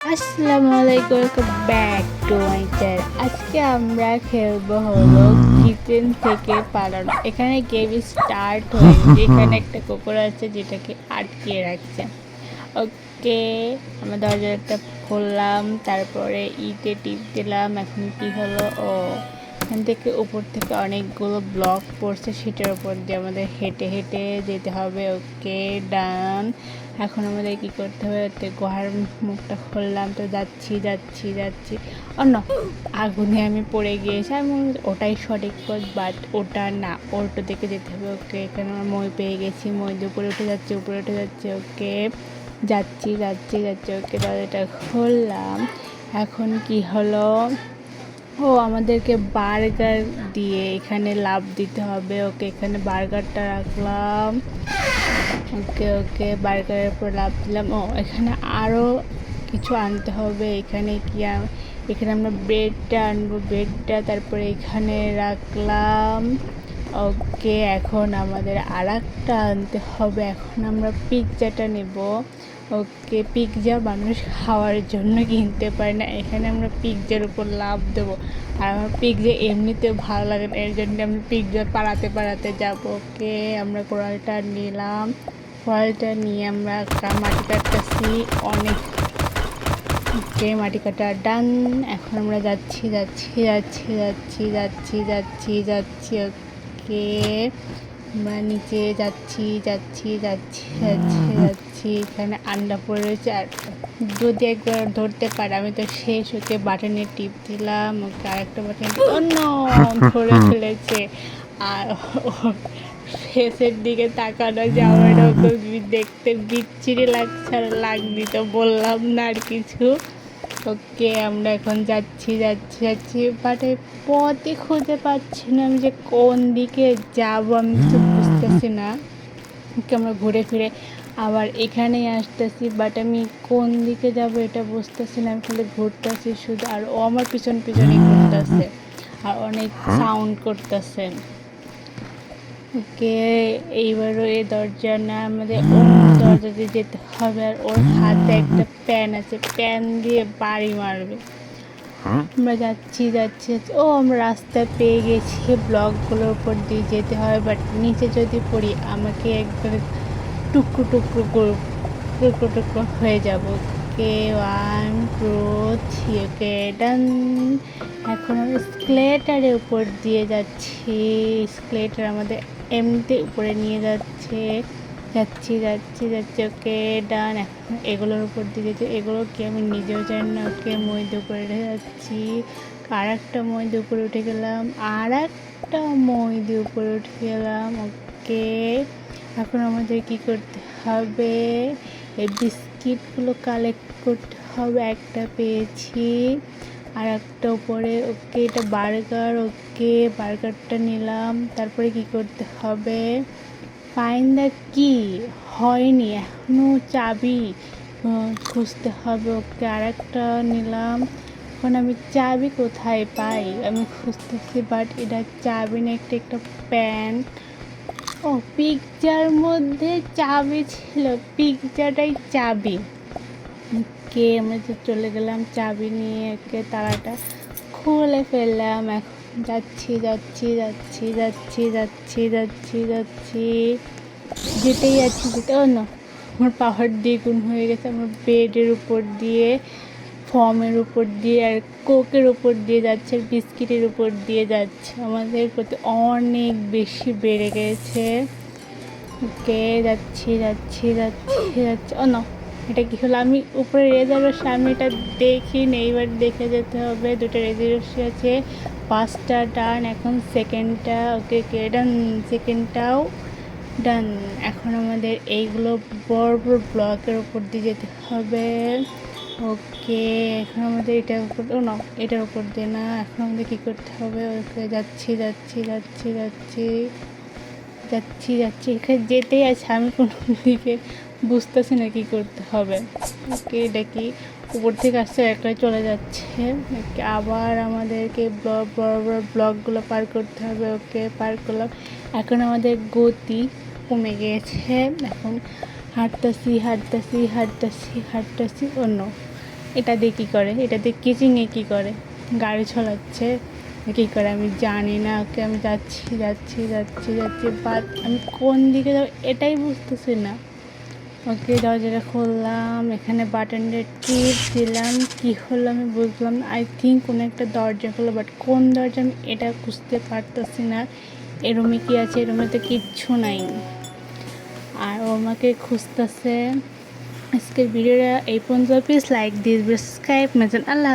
আসসালামু আলাইকুম welcome back to my channel আজকে আমরা খেলব হলো কিচেন থেকে পালানো। এখানে গেম স্টার্ট হয়েছে এখানে একটা কুকুর আছে যেটাকে আটকে রাখছে। ওকে আমরা দরজাটা খুললাম তারপরে ইতে টিপ দিলাম এখন কি হলো? ও এখান থেকে উপর থেকে অনেকগুলো ব্লক পড়ছে, সেটার উপর দিয়ে আমাদের হেঁটে হেঁটে যেতে হবে। ওকে, ডান। এখন আমাদের কি করতে হবে? ওতে গুহার মুখটা খুললাম, তো যাচ্ছি যাচ্ছি যাচ্ছি। অন্য আগুনে আমি পড়ে গিয়েছি। আমি ওটাই সঠিক পথ বাট ওটা না ওল্টো দিকে যেতে হবে। ওকে, এখানে আমার মই পেয়ে গেছি। মই উপরে উঠে যাচ্ছে, উপরে উঠে যাচ্ছে। ওকে, যাচ্ছি যাচ্ছি যাচ্ছি। ওকে, দরজাটা খুললাম। এখন কি হলো? ও আমাদেরকে বার্গার দিয়ে এখানে লাভ দিতে হবে। ওকে, এখানে বার্গারটা রাখলাম। ওকে ওকে, বার্গারের উপর লাভ দিলাম। ও, এখানে আরও কিছু আনতে হবে। এখানে কি এখানে আমরা ব্রেডটা আনব। ব্রেডটা তারপরে এখানে রাখলাম। ওকে, এখন আমাদের আর একটা আনতে হবে। এখন আমরা পিৎজাটা নেব। ওকে, পিৎজা মানুষ খাওয়ার জন্য কিনতে পারে না। এখানে আমরা পিৎজার উপর লাভ দেবো। আর আমার পিৎজা এমনিতেও ভালো লাগে না। এর জন্য আমি পিৎজা পাড়াতে পাড়াতে যাব। ওকে, আমরা কোড়ালটা নিলাম। কোড়ালটা নিয়ে আমরা মাটি কাটতেছি। অনেক ওকে, মাটি কাটা ডান। এখন আমরা যাচ্ছি যাচ্ছি যাচ্ছি যাচ্ছি যাচ্ছি যাচ্ছি যাচ্ছি ওকে বা নিচে যাচ্ছি যাচ্ছি যাচ্ছি যাচ্ছি যাচ্ছি। এখানে আন্ডা পড়ে রয়েছে। আর যদি একবার ধরতে পারে আমি তো শেষ ওকে বাটনে টিপ দিলাম। ওকে আরেকটা বাটন অন্য ধরে ফেলেছে। আর ফেসের দিকে তাকানো যাওয়ার ওকে দেখতে বিচ্ছিরি লাগছে আর লাগনি তো বললাম না আর কিছু। ওকে আমরা এখন যাচ্ছি যাচ্ছি যাচ্ছি বাট এই পথই খুঁজে পাচ্ছি না আমি যে কোন দিকে যাব আমি তো বুঝতেছি না। ওকে আমরা ঘুরে ফিরে আবার এখানেই আসতেছি বাট আমি কোন দিকে যাব এটা বুঝতেছি না আমি খালি ঘুরতেছি শুধু আর ও আমার পিছন পিছনই ঘুরতেছে আর অনেক সাউন্ড করতেছে। ওকে এইবারও এই দরজা না আমাদের অন্য দরজা দিয়ে যেতে হবে আর ওর হাতে একটা প্যান আছে প্যান দিয়ে বাড়ি মারবে। আমরা যাচ্ছি যাচ্ছি। ও আমরা রাস্তা পেয়ে গেছি ব্লকগুলোর উপর দিয়ে যেতে হয় বাট নিচে যদি পড়ি আমাকে একবারে টুকরো টুকরো করে টুকরো টুকরো হয়ে যাব। কে ওয়ান টু ওকে ডান এখন আমি স্কেলেটারের উপর দিয়ে যাচ্ছি। স্কেলেটার আমাদের এমনিতে উপরে নিয়ে যাচ্ছে। যাচ্ছি যাচ্ছি যাচ্ছি, ওকে ডান এখন এগুলোর উপর দিয়ে যাচ্ছি। এগুলো কি আমি নিজেও জানি না। ওকে মধ্যে উপরে উঠে যাচ্ছি। আর একটা মধ্যে উপরে উঠে গেলাম। আর একটা মধ্যে উপরে উঠে গেলাম। ওকে, এখন আমাদের কি করতে হবে? এই বিস্কিটগুলো কালেক্ট করতে হবে একটা পেয়েছি। আর একটা উপরে, ওকে এটা বার্গার, ওকে বার্গারটা নিলাম। তারপরে কি করতে হবে? ফাইন দ্য কি হয়নি এখনও চাবি খুঁজতে হবে ওকে। আর একটা নিলাম। এখন আমি চাবি কোথায় পাই? আমি খুঁজতেছি বাট এটা চাবি না একটা একটা প্যান্ট। ও পিকচার মধ্যে চাবি ছিল। পিকচারটাই চাবি। কে আমরা চলে গেলাম চাবি নিয়ে একে তালাটা খুলে ফেললাম। এখন যাচ্ছি যাচ্ছি যাচ্ছি যাচ্ছি যাচ্ছি যাচ্ছি যাচ্ছি। যেতেই যাচ্ছি যেতে ও না, আমার পাহাড় দ্বিগুণ হয়ে গেছে। আমার বেডের উপর দিয়ে, ফর্মের উপর দিয়ে, আর কোকের উপর দিয়ে যাচ্ছে, আর বিস্কিটের উপর দিয়ে যাচ্ছে। আমাদের প্রতি অনেক বেশি বেড়ে গেছে। ওকে, যাচ্ছি যাচ্ছি যাচ্ছি যাচ্ছি। ও না এটা কি হলো? আমি উপরে সামনে এটা দেখি নেই এবার দেখে যেতে হবে। দুটো রেজার্ভেশন আছে, পাঁচটা ডান এখন সেকেন্ডটা ওকে, কে ডান সেকেন্ডটাও ডান এখন আমাদের এইগুলো বড় বড় ব্লকের উপর দিয়ে যেতে হবে। ওকে, এখন আমাদের এটার উপর, ও না, এটার উপর দিয়ে না, এখন আমাদের কী করতে হবে? ওকে, যাচ্ছি যাচ্ছি যাচ্ছি যাচ্ছি। যাচ্ছি যাচ্ছি। এখানে যেতেই আছে, আমি কোনো দিকে বুঝতেছি না কী করতে হবে। ওকে, এটা কি? উপর থেকে আসছে, একলাই চলে যাচ্ছে। আবার আমাদেরকে ব্লক বড় বড় ব্লকগুলো পার করতে হবে। ওকে, পার করলাম। এখন আমাদের গতি কমে গিয়েছে এখন হাঁটতেছি, হাঁটতাছি হাঁটতেছি, হাঁটতাছি। অন্য এটা দিয়ে কী করে? এটা দিয়ে কিচিংয়ে কী করে? গাড়ি চালাচ্ছে কী করে? আমি জানি না, ওকে আমি যাচ্ছি যাচ্ছি যাচ্ছি যাচ্ছি বাট আমি কোন দিকে যাব এটাই বুঝতেছি না। ওকে দরজাটা খুললাম, এখানে বাটনটা টিপ দিলাম, কী হলো আমি বুঝলাম আই থিঙ্ক কোনো একটা দরজা হলো বাট কোন দরজা আমি এটা বুঝতে পারতেছি না। এ রুমে কী আছে? এ রুমে তো কিচ্ছু নাই। আর ও আমাকে খুঁজতেছে। আজকের ভিডিওটা এই পর্যন্ত প্লিজ লাইক দিস সাবস্ক্রাইব মেজেন আল্লাহ।